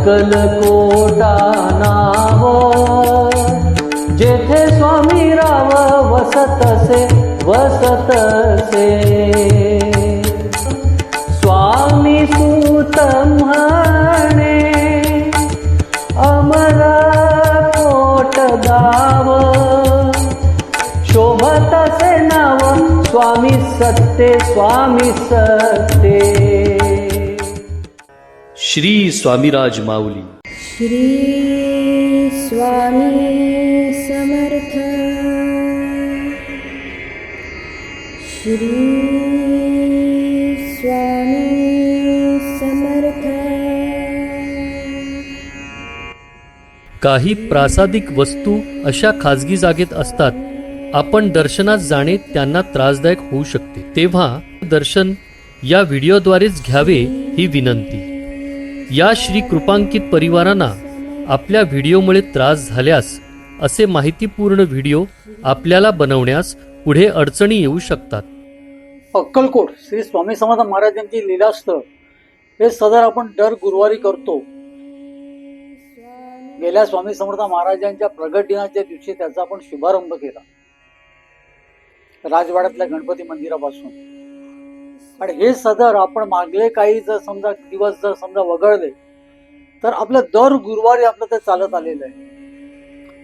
अक्कलकोटा नाव जेथे स्वामी राव वसतसे वसतसे। स्वामी सूत म्हणे अमर कोट गाव। शोभतसे नाव स्वामी सत्ते स्वामी सत्ते श्री स्वामीराज माऊली. श्री स्वामी समर्थ. श्री स्वामी समर्थ. काही प्रासादिक वस्तू अशा खाजगी जागेत असतात आपण दर्शनास जाणे त्यांना त्रासदायक होऊ शकते. तेव्हा दर्शन या व्हिडिओद्वारेच घ्यावे ही विनंती. या श्री कृपांकित परिवारांना आपल्या व्हिडिओमुळे त्रास झाल्यास असे माहितीपूर्ण व्हिडिओ आपल्याला बनवण्यास पुढे अडचणी येऊ शकतात. अक्कलकोट श्री स्वामी समर्थ महाराजांची लीलास्थळ हे सदर आपण दर गुरुवारी करतो. गेल्या स्वामी समर्थ महाराजांच्या प्रगट दिनाच्या दिवशी त्याचा आपण शुभारंभ केला. राजवाड्यातल्या गणपती मंदिरापासून. आणि हे सदर आपण मागले काही जर समजा दिवस जर समजा वगळले तर आपलं दर गुरुवारी आपलं ते चालत आलेलं आहे.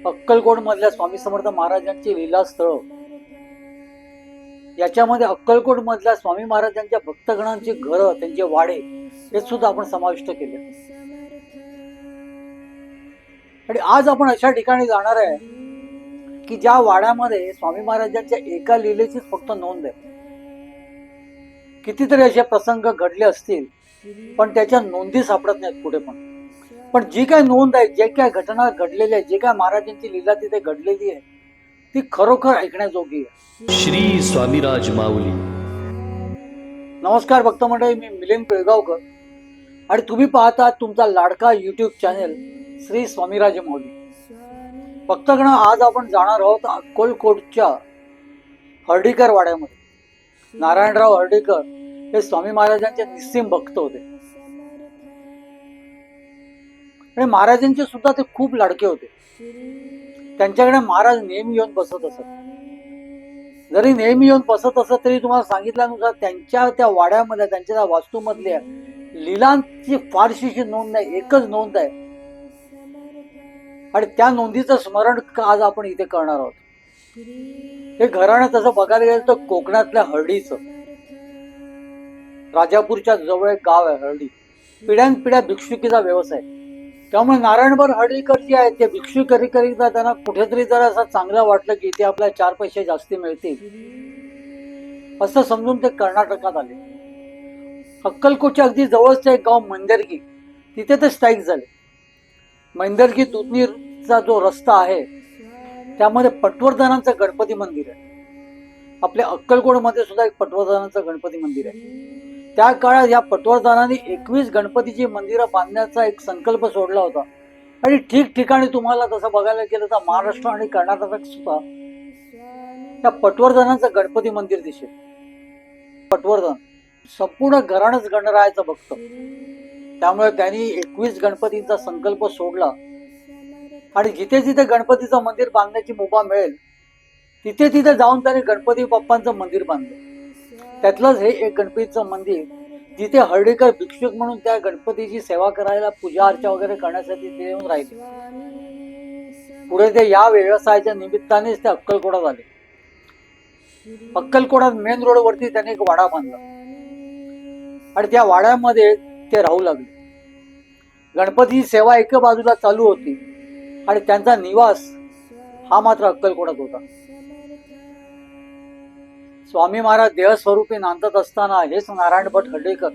अक्कलकोट मधल्या स्वामी समर्थ महाराजांची लीलास्थळ. याच्यामध्ये अक्कलकोट मधल्या स्वामी महाराजांच्या भक्तगणांची घरं त्यांचे वाडे हे सुद्धा आपण समाविष्ट केले. आणि आज आपण अशा ठिकाणी जाणार आहे की ज्या वाड्यामध्ये स्वामी महाराजांच्या एका लिलेचीच फक्त नोंद आहे. कितीतरी असे प्रसंग घडले असतील पण त्याच्या नोंदी सापडत नाहीत कुठे पण. पण जी काय नोंद आहे जे काय घटना घडलेल्या आहे जे काय महाराजांची लीला तिथे घडलेली आहे ती खरोखर ऐकण्याजोगी आहे. श्री स्वामीराज माऊली. नमस्कार भक्त मंडळी मी मिलिंद पिळगावकर. आणि तुम्ही पाहता तुमचा लाडका युट्यूब चॅनेल श्री स्वामीराज मौली भक्तगण आज आपण जाणार आहोत अक्कलकोटच्या हर्डीकर वाड्यामध्ये नारायणराव हर्डीकर हे स्वामी महाराजांचे निस्सीम भक्त होते. आणि महाराजांचे सुद्धा ते खूप लाडके होते. त्यांच्याकडे महाराज नेहमी येऊन बसत असत. जरी नेहमी येऊन बसत असत तरी तुम्हाला सांगितल्यानुसार त्यांच्या त्या वाड्यामध्ये त्यांच्या त्या वास्तूमधल्या लिलांची फारशीची नोंद नाही एकच नोंद आहे. आणि त्या नोंदीचं स्मरण आज आपण इथे करणार आहोत. हे घराणं तसं बघायला गेलं तर कोकणातल्या हर्डीचं राजापूरच्या जवळ एक गाव आहे हर्डी पिढ्यानपिढ्या भिक्षुकीचा व्यवसाय. त्यामुळे नारायणभर हर्डीकर जे आहेत ते भिक्षुकरी करीता त्यांना कुठेतरी जर असं चांगलं वाटलं की इथे आपल्याला चार पैसे जास्ती मिळतील. असं समजून ते कर्नाटकात आले. अक्कलकोटच्या अगदी जवळचं एक गाव मंदरगी. तिथे ते स्थायिक झाले. मैंदरगी दुधनीरचा जो रस्ता आहे त्यामध्ये पटवर्धनांचं गणपती मंदिर आहे. आपल्या अक्कलकोडमध्ये सुद्धा एक पटवर्धनांचं गणपती मंदिर आहे. त्या काळात या पटवर्धनाने एकवीस गणपतीची मंदिरं बांधण्याचा एक संकल्प सोडला होता. आणि ठिकठिकाणी तुम्हाला तसं बघायला गेलं तर महाराष्ट्र आणि कर्नाटकात सुद्धा त्या पटवर्धनांचं गणपती मंदिर दिसेल. पटवर्धन. संपूर्ण घराणंच गणरायाचं भक्त. त्यामुळे त्यांनी एकवीस गणपतींचा संकल्प सोडला. आणि जिथे जिथे गणपतीचं मंदिर बांधण्याची मुभा मिळेल तिथे तिथे जाऊन त्याने गणपती बाप्पांचं मंदिर बांधलं. त्यातलंच हे एक गणपतीचं मंदिर जिथे हर्डीकर भिक्षुक म्हणून त्या गणपतीची सेवा करायला पूजा अर्चा वगैरे करण्यासाठी ते येऊन राहिले. पुढे ते या व्यवसायाच्या निमित्तानेच ते अक्कलकोडात आले अक्कलकोडात मेन रोडवरती त्यांनी एक वाडा बांधला. आणि त्या वाड्यामध्ये ते राहू लागले. गणपतीची सेवा एका बाजूला चालू होती. आणि त्यांचा निवास हा मात्र अक्कलकोटात होता. स्वामी महाराज देहस्वरूपी नांदत असताना हेच नारायण भट हर्डेकर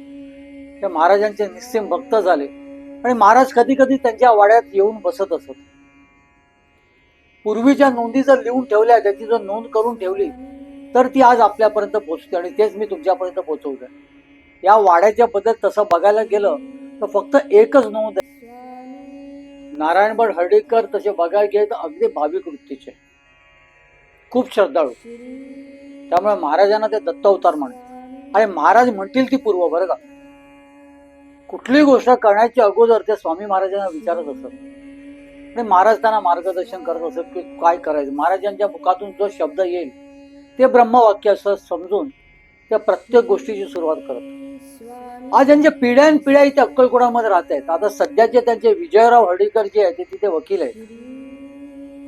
हे महाराजांचे निस्सिम भक्त झाले. आणि महाराज कधी कधी त्यांच्या वाड्यात येऊन बसत असत. पूर्वीच्या नोंदी जर लिहून ठेवल्या त्याची जर नोंद करून ठेवली तर ती आज आपल्यापर्यंत पोहोचते आणि तेच मी तुमच्यापर्यंत पोहोचवते या वाड्याच्या बद्दल तसं बघायला गेलं तर फक्त एकच नोंद आहे नारायणभट हर्डीकर तसे बघायला गेले तर अगदी भाविक वृत्तीचे. खूप श्रद्धाळू. त्यामुळे महाराजांना ते दत्तावतार म्हणतात आणि महाराज म्हणतील ती पूर्व बरं का? कुठली गोष्ट करण्याच्या अगोदर ते स्वामी महाराजांना विचारत असत. आणि महाराज त्यांना मार्गदर्शन करत असत की काय करायचं? महाराजांच्या मुखातून जो शब्द येईल ते ब्रह्मवाक्य असं समजून त्या प्रत्येक गोष्टीची सुरुवात करत. आज ज्यांच्या पिढ्यान पिढ्या इथे अक्कलकोटामध्ये राहत आहेत. आता सध्याचे त्यांचे विजयराव हर्डीकर जे आहेत ते तिथे वकील आहेत.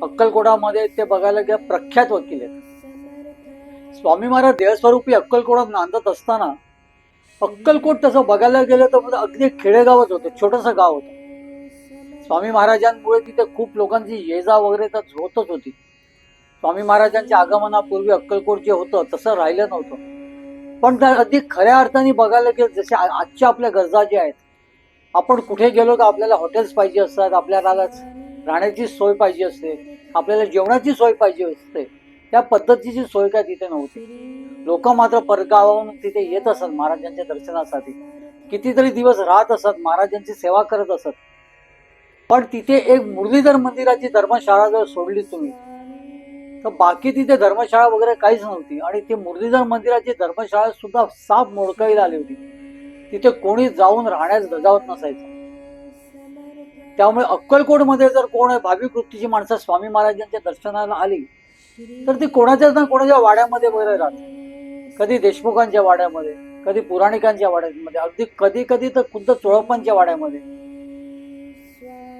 अक्कलकोटामध्ये ते बघायला गेल्या प्रख्यात वकील आहेत. स्वामी महाराज देहस्वरूपी अक्कलकोडात नांदत असताना अक्कलकोट तसं बघायला गेलं तर अगदी खेडेगावच होतं छोटस गाव होतं. स्वामी महाराजांमुळे तिथे खूप लोकांची ये जा वगैरे तर होतच होती. स्वामी महाराजांच्या आगमनापूर्वी अक्कलकोट जे होतं तसं राहिलं नव्हतं. पण त्या अगदी खऱ्या अर्थाने बघायला गेलं जसे आजच्या आपल्या गरजा ज्या आहेत आपण कुठे गेलो तर आपल्याला हॉटेल्स पाहिजे असतात आपल्याला राहण्याची सोय पाहिजे असते आपल्याला जेवणाची सोय पाहिजे असते. त्या पद्धतीची सोय काय तिथे नव्हती. लोक मात्र परगावाहून तिथे येत असत महाराजांच्या दर्शनासाठी. कितीतरी दिवस राहत असत महाराजांची सेवा करत असत. पण तिथे एक मुरलीधर मंदिराची धर्मशाळा जर सोडली तुम्ही तर बाकी तिथे धर्मशाळा वगैरे काहीच नव्हती. आणि ती मुरलीधर मंदिराची धर्मशाळा सुद्धा साफ मोडकाईला आली होती. तिथे कोणी जाऊन राहण्यास गजावत नसायचं. त्यामुळे अक्कलकोटमध्ये जर कोण भाविक वृत्तीची माणसं स्वामी महाराजांच्या दर्शनाला आली तर ती कोणाच्या ना कोणाच्या वाड्यामध्ये वगैरे राहत. कधी देशमुखांच्या वाड्यामध्ये कधी पुराणिकांच्या वाड्यामध्ये अगदी कधी कधी तर खुद्द चोळप्पांच्या वाड्यामध्ये.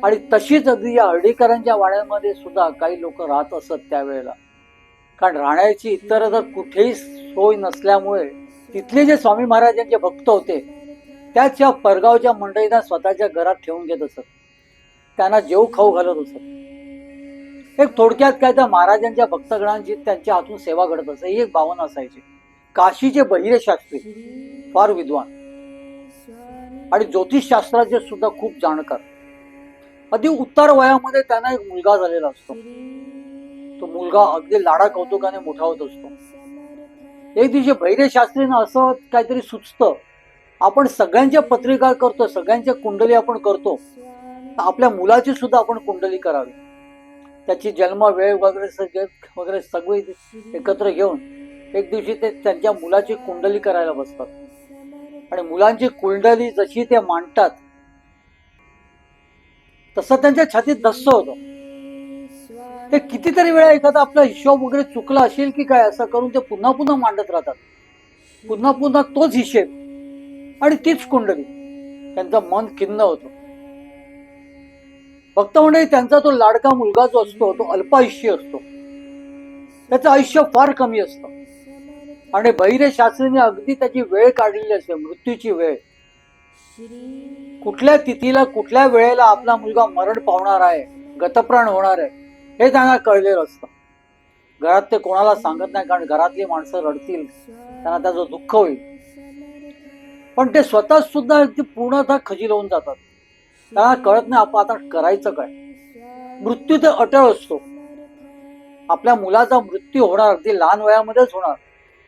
आणि तशीच अगदी या अर्डीकरांच्या वाड्यामध्ये सुद्धा काही लोक राहत असत त्यावेळेला. कारण राहण्याची इतर तर कुठेही सोय नसल्यामुळे तिथले जे स्वामी महाराजांचे भक्त होते त्याच या परगावच्या मंडळींना स्वतःच्या घरात ठेवून घेत असत. त्यांना जेव खाऊ घालत असत. एक थोडक्यात काय तर महाराजांच्या भक्तगणांची त्यांच्या हातून सेवा घडत असे ही एक भावना असायची. काशीचे बहिरे शास्त्री फार विद्वान. आणि ज्योतिषशास्त्राचे सुद्धा खूप जाणकार. अगदी उत्तर वयामध्ये त्यांना एक मुलगा झालेला असतो. तो मुलगा अगदी लाडा कौतुकाने मोठा होत असतो. एक दिवशी भैरे शास्त्रीनं असं काहीतरी सुचतं. आपण सगळ्यांच्या पत्रिका करतो सगळ्यांच्या कुंडली आपण करतो. तर आपल्या मुलाची सुद्धा आपण कुंडली करावी. त्याची जन्म वेळ वगैरे सगळे वगैरे सगळे एकत्र घेऊन एक दिवशी ते त्यांच्या मुलाची कुंडली करायला बसतात. आणि मुलांची कुंडली जशी ते मांडतात तसं त्यांच्या छातीत धस्स होत. ते कितीतरी वेळा एखादा आपला हिशोब वगैरे चुकला असेल की काय असं करून ते पुन्हा पुन्हा मांडत राहतात. पुन्हा पुन्हा तोच हिशेब आणि तीच कुंडली. त्यांचं मन खिन्न होतं. फक्त म्हणजे त्यांचा तो लाडका मुलगा जो असतो तो अल्पायुष्य असतो. त्याचं आयुष्य फार कमी असतं. आणि बहिरे शास्त्रीने अगदी त्याची वेळ काढलेली असते मृत्यूची वेळ. कुठल्या तिथीला कुठल्या वेळेला आपला मुलगा मरण पावणार आहे गतप्राण होणार आहे हे त्यांना कळलेलं असतं. घरात ते कोणाला सांगत नाही कारण घरातली माणसं रडतील त्यांना त्याचं दुःख होईल. पण ते स्वतः सुद्धा पूर्णतः खजील होऊन जातात. त्यांना कळत नाही आपण आता करायचं काय? मृत्यू तर अटळ असतो. आपल्या मुलाचा मृत्यू होणार अगदी लहान वयामध्येच होणार.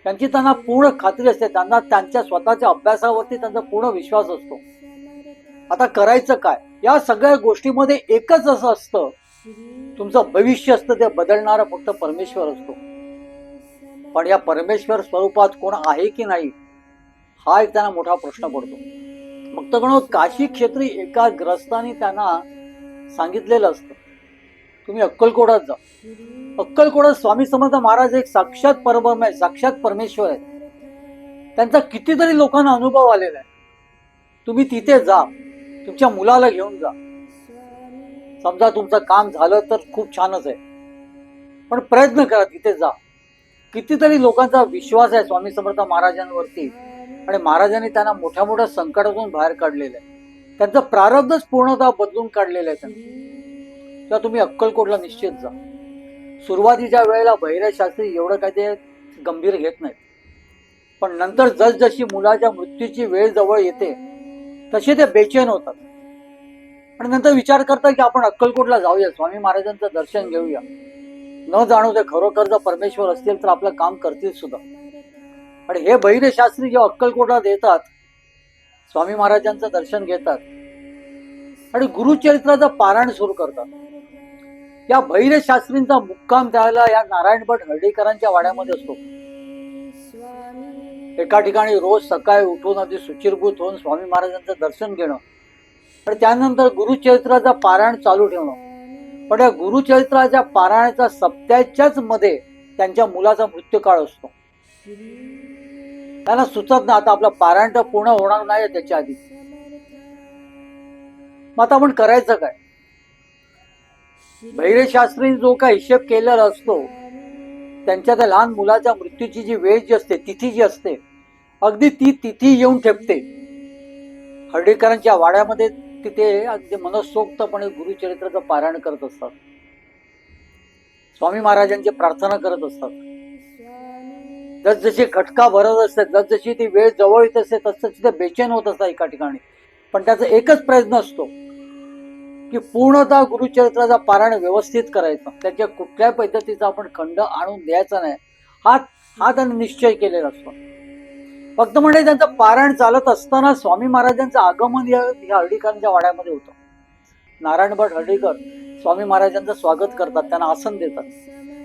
त्यांची त्यांना पूर्ण खात्री असते त्यांना त्यांच्या स्वतःच्या अभ्यासावरती त्यांचा पूर्ण विश्वास असतो. आता करायचं काय? या सगळ्या गोष्टीमध्ये एकच असं असतं तुमचं भविष्य असतं ते बदलणारा फक्त परमेश्वर असतो. पण या परमेश्वर स्वरूपात कोण आहे की नाही हा एक त्यांना मोठा प्रश्न पडतो. मग तर काशी क्षेत्री एका ग्रस्तानी त्यांना सांगितलेलं असतं तुम्ही अक्कलकोटात जा. अक्कलकोटात स्वामी समर्थ महाराज एक साक्षात परब्रह्म आहे साक्षात परमेश्वर आहे त्यांचा कितीतरी लोकांना अनुभव आलेला आहे. तुम्ही तिथे जा. तुमच्या मुलाला घेऊन जा. समजा तुमचं काम झालं तर खूप छानच आहे. पण प्रयत्न करा तिथे जा. कितीतरी लोकांचा विश्वास आहे स्वामी समर्थ महाराजांवरती. आणि महाराजांनी त्यांना मोठ्या मोठ्या संकटातून बाहेर काढलेलं आहे. त्यांचं प्रारब्धच पूर्णतः बदलून काढलेलं आहे त्यांनी. तेव्हा तुम्ही अक्कलकोटला निश्चित जा. सुरुवातीच्या वेळेला बहिरे शास्त्री एवढं काही ते गंभीर घेत नाहीत. पण नंतर जसजशी मुलाच्या मृत्यूची वेळ जवळ येते तसे ते बेचैन होतात. आणि नंतर विचार करतात की आपण अक्कलकोटला जाऊया स्वामी महाराजांचं दर्शन घेऊया. न जाणू ते खरोखर जर परमेश्वर असतील तर आपलं काम करतील सुद्धा. आणि हे बहिरे शास्त्री जेव्हा अक्कलकोटला येतात स्वामी महाराजांचं दर्शन घेतात. आणि गुरुचरित्राचं पारायण सुरू करतात. या भैरे शास्त्रींचा मुक्काम त्याला या नारायण भट हर्डीकरांच्या वाड्यामध्ये असतो. एका ठिकाणी रोज सकाळी उठून अगदी सुचिरभूत होऊन स्वामी महाराजांचं दर्शन घेणं आणि त्यानंतर गुरुचरित्राचा पारायण चालू ठेवणं. पण या गुरुचरित्राच्या पारायणाच्या सप्त्याच्याच मध्ये त्यांच्या मुलाचा मृत्यूकाळ असतो. त्यांना सुचत ना आता आपलं पारायण तर पूर्ण होणार नाही त्याच्या आधी. मग आता आपण करायचं काय? भैरशास्त्री जो काय हिशेब केलेला असतो त्यांच्या त्या लहान मुलाच्या मृत्यूची जी वेळ जी असते तिथी जी असते अगदी ती तिथी येऊन ठेपते. हर्डीकरांच्या वाड्यामध्ये तिथे अगदी मनसोक्तपणे गुरुचरित्राचं पारायण करत असतात. स्वामी महाराजांची प्रार्थना करत असतात. जसजशी खटका भरत असते जसजशी ती वेळ जवळ येत असते तसतशी ते बेचैन होत असतात एका ठिकाणी. पण त्याचा एकच प्रयत्न असतो. की पूर्णतः गुरुचरित्राचा पारायण व्यवस्थित करायचा. त्याच्या कुठल्याही पद्धतीचा आपण खंड आणून द्यायचा नाही. हा हा त्यांनी निश्चय केलेला असतो. फक्त म्हणजे त्यांचं पारायण चालत असताना स्वामी महाराजांचं आगमन या या हर्डीकरांच्या वाड्यामध्ये होतं. नारायण भट हर्डीकर स्वामी महाराजांचं स्वागत करतात त्यांना आसन देतात.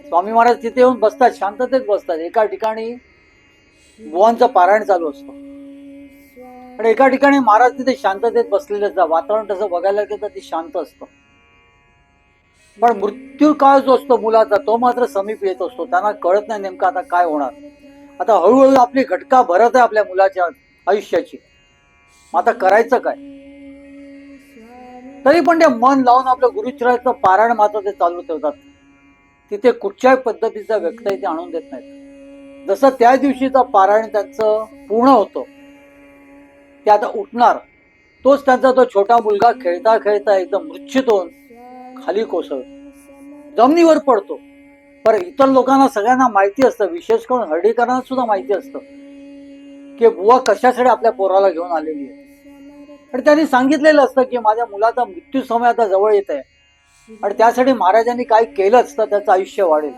स्वामी महाराज तिथे येऊन बसतात शांततेत बसतात. एका ठिकाणी गुवांचं पारायण चालू असतं. आणि एका ठिकाणी महाराज तिथे शांततेत बसलेले असतात. वातावरण तसं बघायला गेलं तर ते शांत असतं. पण मृत्यू काळ जो असतो मुलाचा तो मात्र समीप येत असतो. त्यांना कळत नाही नेमकं आता काय होणार. आता हळूहळू आपली घटका भरत आहे आपल्या मुलाच्या आयुष्याची. मग आता करायचं काय? तरी पण ते मन लावून आपलं गुरुचराचं पारायण मात्र ते चालू ठेवतात. तिथे कुठच्याही पद्धतीचा व्यक्ती ते आणून देत नाहीत. जसं त्या दिवशीचं पारायण त्यांचं पूर्ण होतं ते आता उठणार. तोच त्यांचा तो छोटा मुलगा खेळता खेळता एकदम मृच्छित होऊन खाली कोसळ जमिनीवर पडतो. पर इतर लोकांना सगळ्यांना माहिती असतं. विशेष करून हर्डीकरांना सुद्धा माहिती असतं. की बुवा कशासाठी आपल्या पोराला घेऊन आलेली आहे. आणि त्यांनी सांगितलेलं असतं की माझ्या मुलाचा मृत्यू समय आता जवळ येत आहे. आणि त्यासाठी महाराजांनी काय केलंच तर त्याचं आयुष्य वाढेल.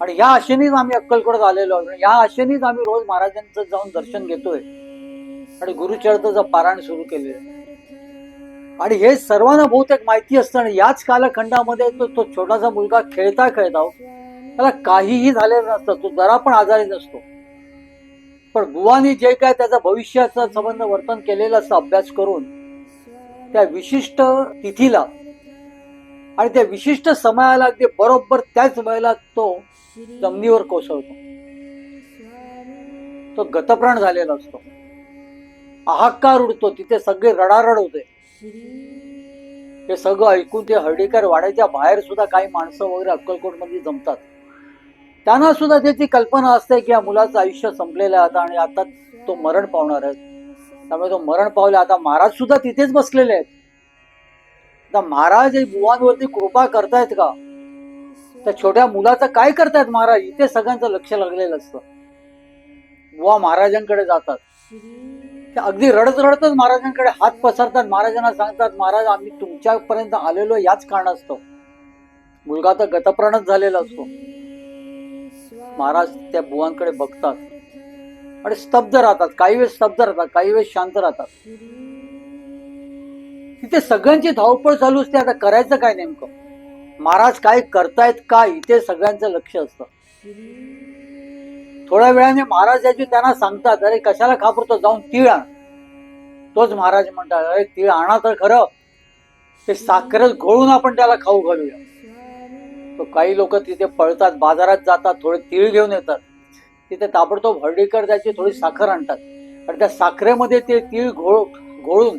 आणि या आशेनेच आम्ही अक्कलकोटत आलेलो आहोत. या आशेनेच आम्ही रोज महाराजांचं जाऊन दर्शन घेतोय. आणि गुरुचरित्राचं पारायण सुरू केले. आणि हे सर्वांना बहुतेक माहिती असतं आणि याच कालखंडामध्ये तो तो छोटासा मुलगा खेळता खेळता त्याला काहीही झालेलं नसतं तो जरा पण आजारी नसतो. पण बुवानी जे काय त्याचा भविष्याचा संबंध वर्तन केलेलं असतं अभ्यास करून त्या विशिष्ट तिथीला आणि त्या विशिष्ट समयाला अगदी बरोबर त्याच वेळेला तो जमिनीवर कोसळतो. तो गतप्राण झालेला असतो. हाहाकार उडतो तिथे सगळे रडारड होते. हे सगळं ऐकून ते हर्डीकर वाड्याच्या बाहेर सुद्धा काही माणसं वगैरे अक्कलकोटमध्ये जमतात. त्यांना सुद्धा त्याची कल्पना असते की या मुलाचं आयुष्य संपलेलं आहे आता आणि आता तो मरण पावणार आहे. त्यामुळे तो मरण पावले. आता महाराज सुद्धा तिथेच बसलेले आहेत. आता महाराज हे बुवांवरती कृपा करतायत का? त्या छोट्या मुलाचं काय करतायत महाराज? इथे सगळ्यांचं लक्ष लागलेलं असतं. बुवा महाराजांकडे जातात. ते अगदी रडत रडतच महाराजांकडे हात पसरतात. महाराजांना सांगतात महाराज आम्ही तुमच्यापर्यंत आलेलो याच कारणास्तव. मुलगा तर गतप्राणच झालेला असतो. महाराज त्या बुवांकडे बघतात आणि स्तब्ध राहतात. काही वेळ स्तब्ध राहतात काही वेळ शांत राहतात. तिथे सगळ्यांची धावपळ चालू असते. आता करायचं काय नेमकं? महाराज काय करतायत का इथे सगळ्यांचं लक्ष असतं. थोड्या वेळाने महाराज याची त्यांना सांगतात अरे कशाला खापरतो? जाऊन तीळ आण. तोच महाराज म्हणतात अरे तीळ आणा तर खरं. ते साखरच घोळून आपण त्याला खाऊ घालूया. तो काही लोक तिथे पळतात बाजारात जातात थोडे तीळ घेऊन येतात. तिथे ताबडतोब हर्डीकर त्याची थोडी साखर आणतात. आणि त्या साखरेमध्ये ते तीळ घोळ घोळून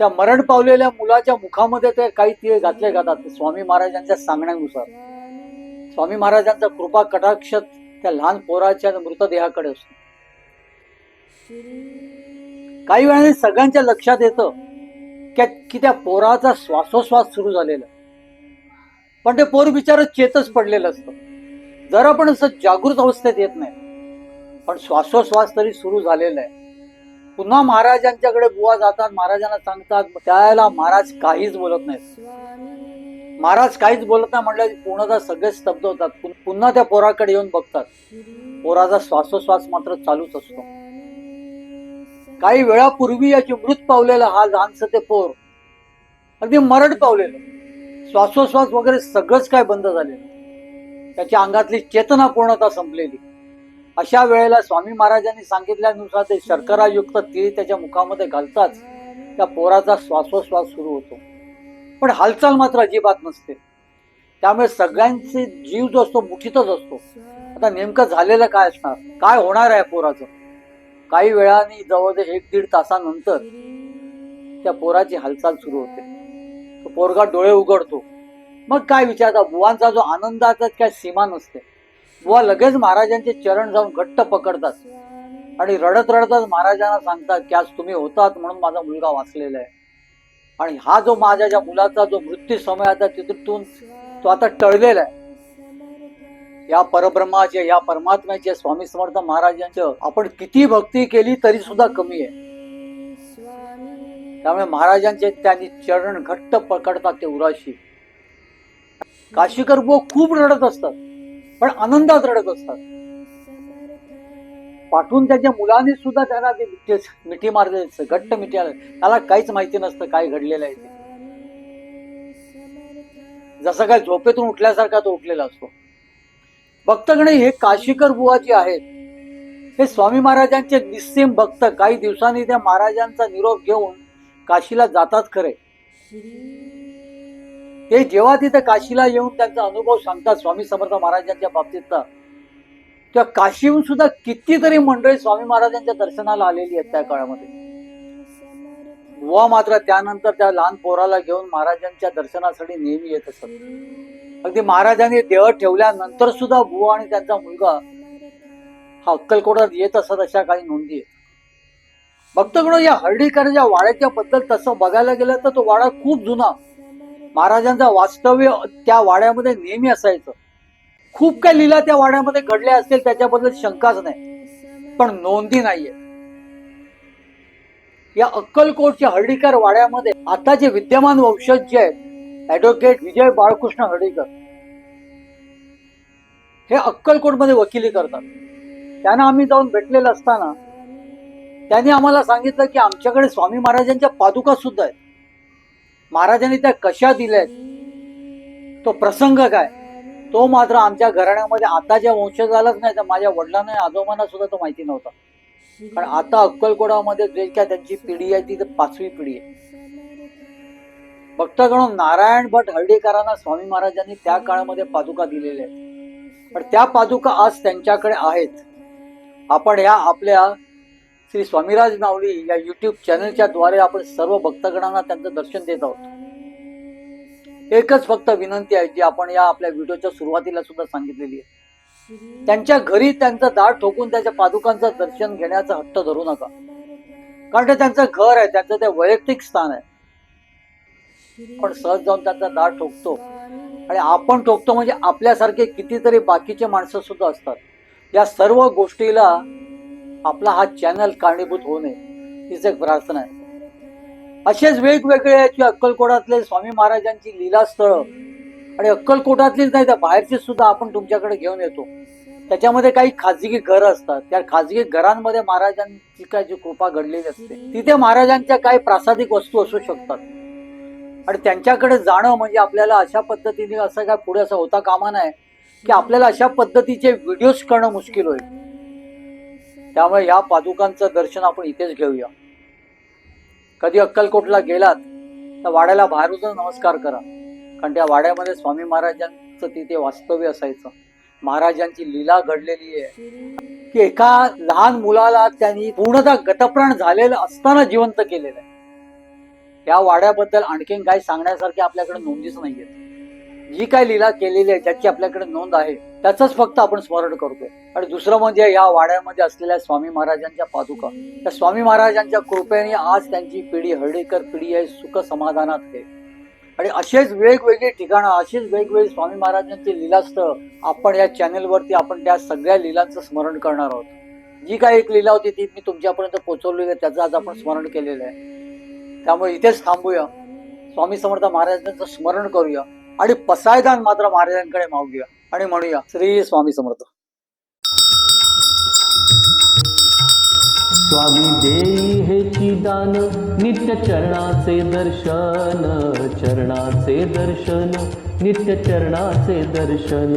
त्या मरण पावलेल्या मुलाच्या मुखामध्ये ते काही तीळ घातले जातात. स्वामी महाराजांच्या सांगण्यानुसार. स्वामी महाराजांचा कृपा कटाक्ष त्या लहान पोराच्या मृतदेहाकडे असतो. काही वेळाने सगळ्यांच्या लक्षात येतं की- त्या पोराचा श्वासोश्वास सुरू झालेला. पण ते पोर बिचार चेतच पडलेलं असतं. जरा पण असं जागृत अवस्थेत येत नाही पण श्वासोश्वास तरी सुरू झालेला आहे. पुन्हा महाराजांच्याकडे बुवा जातात महाराजांना सांगतात त्याला महाराज काहीच बोलत नाहीत. महाराज काहीच बोलत नाही म्हणलं पूर्णतः सगळे स्तब्ध होतात. पुन- पुन्हा त्या पोराकडे येऊन बघतात. पोराचा श्वासोश्वास मात्र चालूच असतो. काही वेळापूर्वी याची मृत पावलेला हा लहानस ते पोर अगदी मरण पावलेलं. श्वासोश्वास वगैरे सगळंच काय बंद झालेलं. त्याच्या अंगातली चेतना पूर्णता संपलेली. अशा वेळेला स्वामी महाराजांनी सांगितल्यानुसार ते शर्करायुक्त तीळ त्याच्या मुखामध्ये घालताच त्या पोराचा श्वासोश्वास सुरू होतो. पण हालचाल मात्र अजिबात नसते. त्यामुळे सगळ्यांचे जीव जो असतो मुठीतच असतो. आता नेमकं झालेलं काय असणार? काय होणार आहे पोराचं? काही वेळाने जवळजवळ एक दीड तासानंतर त्या पोराची हालचाल सुरू होते. तो पोरगा डोळे उघडतो. मग काय विचारता बुवांचा जो आनंदाचा काय सीमा नसते. बुवा लगेच महाराजांचे चरण जाऊन घट्ट पकडतात. आणि रडत रडतच महाराजांना सांगतात की आज तुम्ही होतात म्हणून माझा मुलगा वाचलेला आहे. आणि हा जो माझ्या ज्या मुलाचा जो मृत्यू समय आता तिथून तो आता टळलेला आहे. या परब्रह्माचे या परमात्म्याचे स्वामी समर्थ महाराजांचं आपण किती भक्ती केली तरी सुद्धा कमी आहे. त्यामुळे महाराजांचे त्यांनी चरण घट्ट पकडतात ते उराशी. काशीकर गो खूप रडत असतात पण आनंदात रडत असतात. पाठवून त्याच्या मुलाने सुद्धा त्यांना ते मिठी- मिठी मारले घट्ट मिठी आलं. त्याला काहीच माहिती नसतं काय घडलेलं आहे ते. जसं काय झोपेतून उठल्यासारखा तो उठलेला असतो. भक्तगणे हे काशीकर बुवा जे आहेत हे स्वामी महाराजांचे निस्सीम भक्त काही दिवसांनी त्या महाराजांचा निरोप घेऊन काशीला जातात खरे. ते जेव्हा तिथे काशीला येऊन त्यांचा अनुभव सांगतात स्वामी समर्थ महाराजांच्या बाबतीतला त्या काशीहून सुद्धा कितीतरी मंडळी स्वामी महाराजांच्या दर्शनाला आलेली आहेत त्या काळामध्ये. बुवा मात्र त्यानंतर त्या लहान पोराला घेऊन महाराजांच्या दर्शनासाठी नेहमी येत असत. अगदी महाराजांनी देह ठेवल्यानंतर सुद्धा बुवा आणि त्यांचा मुलगा हा अक्कलकोटात येत असत अशा काही नोंदी आहेत. भक्तगण या हर्डीकरांच्या वाड्याच्या बद्दल तसं बघायला गेलं तर तो वाडा खूप जुना. महाराजांचा वास्तव्य त्या वाड्यामध्ये नेहमी असायचं. खूप काही लिला त्या वाड्यामध्ये घडल्या असतील त्याच्याबद्दल शंकाच नाही. पण नोंदी नाहीये. या अक्कलकोटच्या हर्डीकर वाड्यामध्ये आता जे विद्यमान वंशज जे आहेत ऍडव्होकेट विजय बाळकृष्ण हर्डीकर हे अक्कलकोटमध्ये वकिली करतात. त्यांना आम्ही जाऊन भेटलेलं असताना त्यांनी आम्हाला सांगितलं की आमच्याकडे स्वामी महाराजांच्या पादुका सुद्धा आहेत. महाराजांनी त्या कशा दिल्या आहेत तो प्रसंग काय? तो मात्र आमच्या घराण्यामध्ये आता ज्या वंशजालाच नाही तर माझ्या वडिलांना आजोबांना सुद्धा तो माहिती नव्हता. कारण आता अक्कलकोडामध्ये जे काय त्यांची पिढी आहे ती तर पाचवी पिढी आहे. भक्तगण नारायण भट हर्डीकरांना स्वामी महाराजांनी त्या काळामध्ये पादुका दिलेल्या आहेत. पण त्या पादुका आज त्यांच्याकडे आहेत. आपण या आपल्या श्री स्वामीराज माऊली या युट्यूब चॅनलच्या द्वारे आपण सर्व भक्तगणांना त्यांचं दर्शन देत आहोत. एकच फक्त विनंती आहे जी आपण या आपल्या व्हिडिओच्या सुरुवातीला सुद्धा सांगितलेली आहे. त्यांच्या घरी त्यांचं दार ठोकून त्याच्या पादुकांचं दर्शन घेण्याचा हट्ट धरू नका. कारण ते त्यांचं घर आहे त्यांचं ते वैयक्तिक स्थान आहे. पण सहज जाऊन त्यांचा दार ठोकतो. आणि आपण ठोकतो म्हणजे आपल्यासारखे कितीतरी बाकीचे माणसं सुद्धा असतात. या सर्व गोष्टीला आपला हा चॅनल कारणीभूत होऊ नये हीच एक प्रार्थना आहे. असेच वेगवेगळे याची अक्कलकोटातले स्वामी महाराजांची लीलास्थळ. आणि अक्कलकोटातलीच नाही तर बाहेरचे सुद्धा आपण तुमच्याकडे घेऊन येतो. त्याच्यामध्ये काही खाजगी घर असतात. त्या खाजगी घरांमध्ये महाराजांची काय जी कृपा घडलेली असते तिथे महाराजांच्या काही प्रासादिक वस्तू असू शकतात. आणि त्यांच्याकडे जाणं म्हणजे आपल्याला अशा पद्धतीने असं काय पुढे असं होता कामा नाही की आपल्याला अशा पद्धतीचे व्हिडिओज करणं मुश्किल होईल. त्यामुळे या पादुकांचं दर्शन आपण इथेच घेऊया. कधी अक्कलकोटला गेलात तर वाड्याला बाहेरूनच नमस्कार करा. कारण त्या वाड्यामध्ये स्वामी महाराजांचं तिथे वास्तव्य असायचं. महाराजांची लीला घडलेली आहे. की एका लहान मुलाला त्यांनी पूर्णतः गतप्राण झालेलं असताना जिवंत केलेलं आहे. या वाड्याबद्दल आणखीन काही सांगण्यासारखे आपल्याकडे नोंदीच नाहीयेत. जी काय लीला केलेली आहे ज्याची आपल्याकडे नोंद आहे त्याचंच फक्त आपण स्मरण करतोय. आणि दुसरं म्हणजे या वाड्यामध्ये असलेल्या स्वामी महाराजांच्या पादुका. त्या स्वामी महाराजांच्या कृपेने आज त्यांची पिढी हर्डीकर पिढी आहे सुख समाधानात आहे. आणि असेच वेगवेगळी ठिकाणं अशीच वेगवेगळी स्वामी महाराजांची लीलास्थळ आपण या चॅनेलवरती आपण त्या सगळ्या लिलांचं स्मरण करणार आहोत. जी काय एक लीला होती ती मी तुमच्यापर्यंत पोहोचवली आहे त्याचं आज आपण स्मरण केलेलं आहे. त्यामुळे इथेच थांबूया. स्वामी समर्थ महाराजांचं स्मरण करूया. आणि पसायदान मात्र महाराजांकडे मागूया आणि म्हणूया श्री स्वामी समर्थ. स्वामी देई हे दान नित्य चरणाचे दर्शन चरणाचे दर्शन नित्य चरणाचे दर्शन.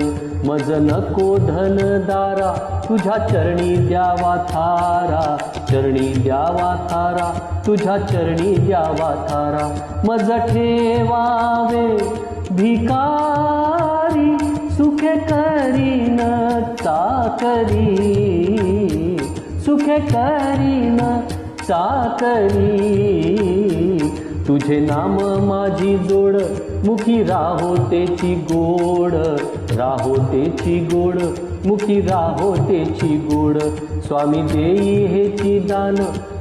मज नको धन दारा तुझ्या चरणी द्यावा थारा. चरणी द्यावा थारा तुझ्या चरणी द्यावा थारा. मज ठेवावे भिकारी सुखे करीन चाकरी सुखे करीन चाकरी। तुझे नाम माझी जोड मुखी राहो त्याची गोड। राहो तेची गोड मुखी राहो तेची गोड स्वामी देई हेची दान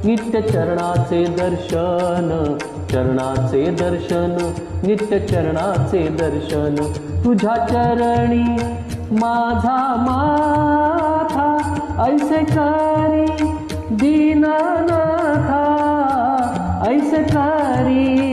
नित्य चरणाचे दर्शन. चरणाचे दर्शन नित्य चरणाचे दर्शन. तुझ्या चरणी माझा माथा ऐसे करी दीनानाथा. ऐसे करी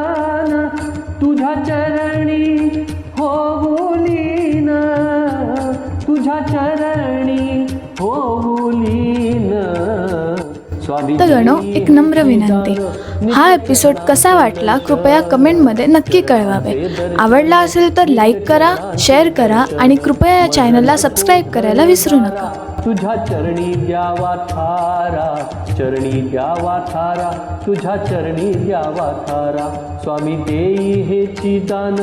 तुझ्या चरणी होऊलीन तुझ्या चरणी होऊलीन स्वामी तर गणो एक नम्र विनंती. हा एपिसोड कसा वाटला कृपया कमेंटमध्ये नक्की कळवावे. आवडला असेल तर लाईक करा शेअर करा आणि कृपया या चॅनलला सबस्क्राईब करायला विसरू नका. तुझ्या चरणी द्यावा थारा. चरणी द्यावा थारा तुझ्या चरणी द्यावा थारा. स्वामी देई हे दान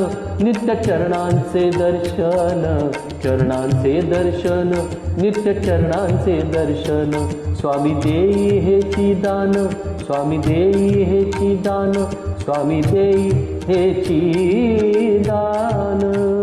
नित्य चरणांचे दर्शन. चरणांचे दर्शन नित्य चरणांचे दर्शन. स्वामी देई हे दान स्वामी देई हे दान स्वामी देई हे दान